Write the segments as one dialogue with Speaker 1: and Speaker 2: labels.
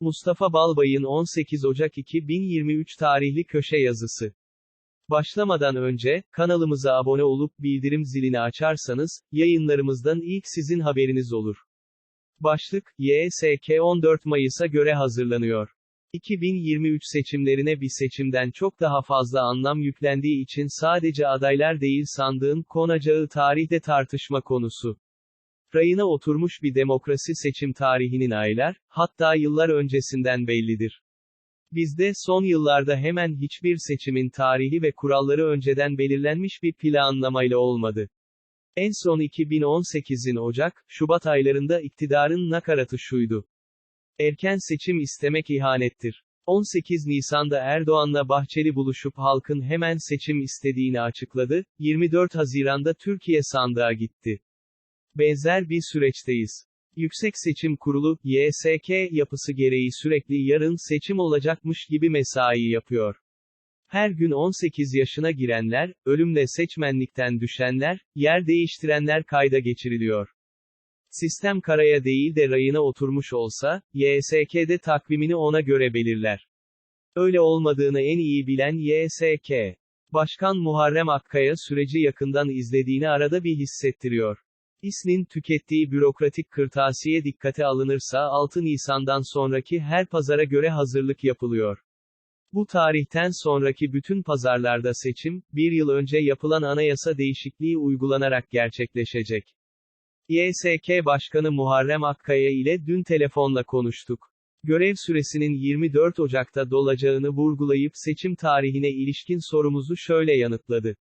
Speaker 1: Mustafa Balbay'ın 18 Ocak 2023 tarihli köşe yazısı. Başlamadan önce, kanalımıza abone olup bildirim zilini açarsanız, yayınlarımızdan ilk sizin haberiniz olur. Başlık, YSK 14 Mayıs'a göre hazırlanıyor. 2023 seçimlerine bir seçimden çok daha fazla anlam yüklendiği için sadece adaylar değil sandığın konacağı tarihte tartışma konusu. Rayına oturmuş bir demokrasi seçim tarihinin aylar, hatta yıllar öncesinden bellidir. Bizde son yıllarda hemen hiçbir seçimin tarihi ve kuralları önceden belirlenmiş bir planlamayla olmadı. En son 2018'in Ocak, Şubat aylarında iktidarın nakaratı şuydu. Erken seçim istemek ihanettir. 18 Nisan'da Erdoğan'la Bahçeli buluşup halkın hemen seçim istediğini açıkladı, 24 Haziran'da Türkiye sandığa gitti. Benzer bir süreçteyiz. Yüksek Seçim Kurulu, YSK yapısı gereği sürekli yarın seçim olacakmış gibi mesai yapıyor. Her gün 18 yaşına girenler, ölümle seçmenlikten düşenler, yer değiştirenler kayda geçiriliyor. Sistem karaya değil de rayına oturmuş olsa, YSK'de takvimini ona göre belirler. Öyle olmadığını en iyi bilen YSK. Başkan Muharrem Akkaya süreci yakından izlediğini arada bir hissettiriyor. İSN'in tükettiği bürokratik kırtasiye dikkate alınırsa 6 Nisan'dan sonraki her pazara göre hazırlık yapılıyor. Bu tarihten sonraki bütün pazarlarda seçim, bir yıl önce yapılan anayasa değişikliği uygulanarak gerçekleşecek. YSK Başkanı Muharrem Akkaya ile dün telefonla konuştuk. Görev süresinin 24 Ocak'ta dolacağını vurgulayıp seçim tarihine ilişkin sorumuzu şöyle yanıtladı.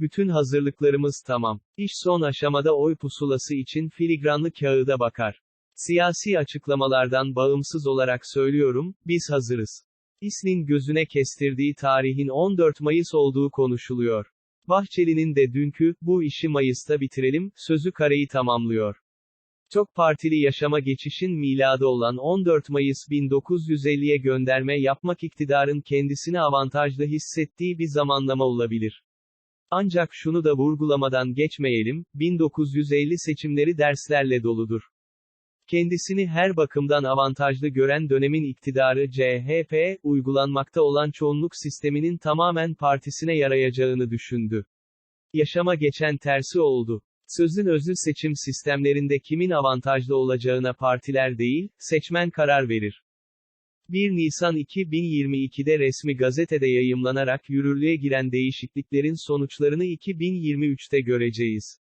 Speaker 1: Bütün hazırlıklarımız tamam. İş son aşamada oy pusulası için filigranlı kağıda bakar. Siyasi açıklamalardan bağımsız olarak söylüyorum, biz hazırız. İSN'in gözüne kestirdiği tarihin 14 Mayıs olduğu konuşuluyor. Bahçeli'nin de dünkü, bu işi Mayıs'ta bitirelim, sözü kareyi tamamlıyor. Çok partili yaşama geçişin miladı olan 14 Mayıs 1950'ye gönderme yapmak iktidarın kendisini avantajlı hissettiği bir zamanlama olabilir. Ancak şunu da vurgulamadan geçmeyelim, 1950 seçimleri derslerle doludur. Kendisini her bakımdan avantajlı gören dönemin iktidarı CHP, uygulanmakta olan çoğunluk sisteminin tamamen partisine yarayacağını düşündü. Yaşama geçen tersi oldu. Sözün özü seçim sistemlerinde kimin avantajlı olacağına partiler değil, seçmen karar verir. 1 Nisan 2022'de resmi gazetede yayımlanarak yürürlüğe giren değişikliklerin sonuçlarını 2023'te göreceğiz.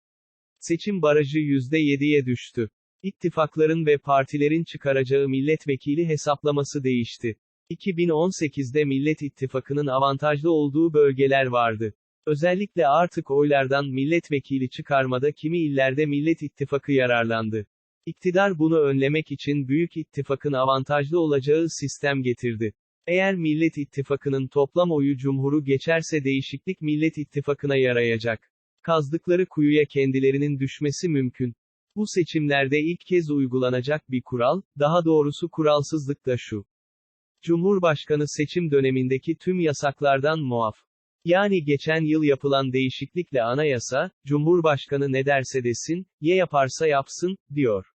Speaker 1: Seçim barajı %7'ye düştü. İttifakların ve partilerin çıkaracağı milletvekili hesaplaması değişti. 2018'de Millet İttifakı'nın avantajlı olduğu bölgeler vardı. Özellikle artık oylardan milletvekili çıkarmada kimi illerde Millet İttifakı yararlandı. İktidar bunu önlemek için Büyük İttifak'ın avantajlı olacağı sistem getirdi. Eğer Millet İttifakı'nın toplam oyu cumhuru geçerse değişiklik Millet İttifakı'na yarayacak. Kazdıkları kuyuya kendilerinin düşmesi mümkün. Bu seçimlerde ilk kez uygulanacak bir kural, daha doğrusu kuralsızlık da şu. Cumhurbaşkanı seçim dönemindeki tüm yasaklardan muaf. Yani geçen yıl yapılan değişiklikle anayasa, Cumhurbaşkanı ne derse desin, ye yaparsa yapsın, diyor.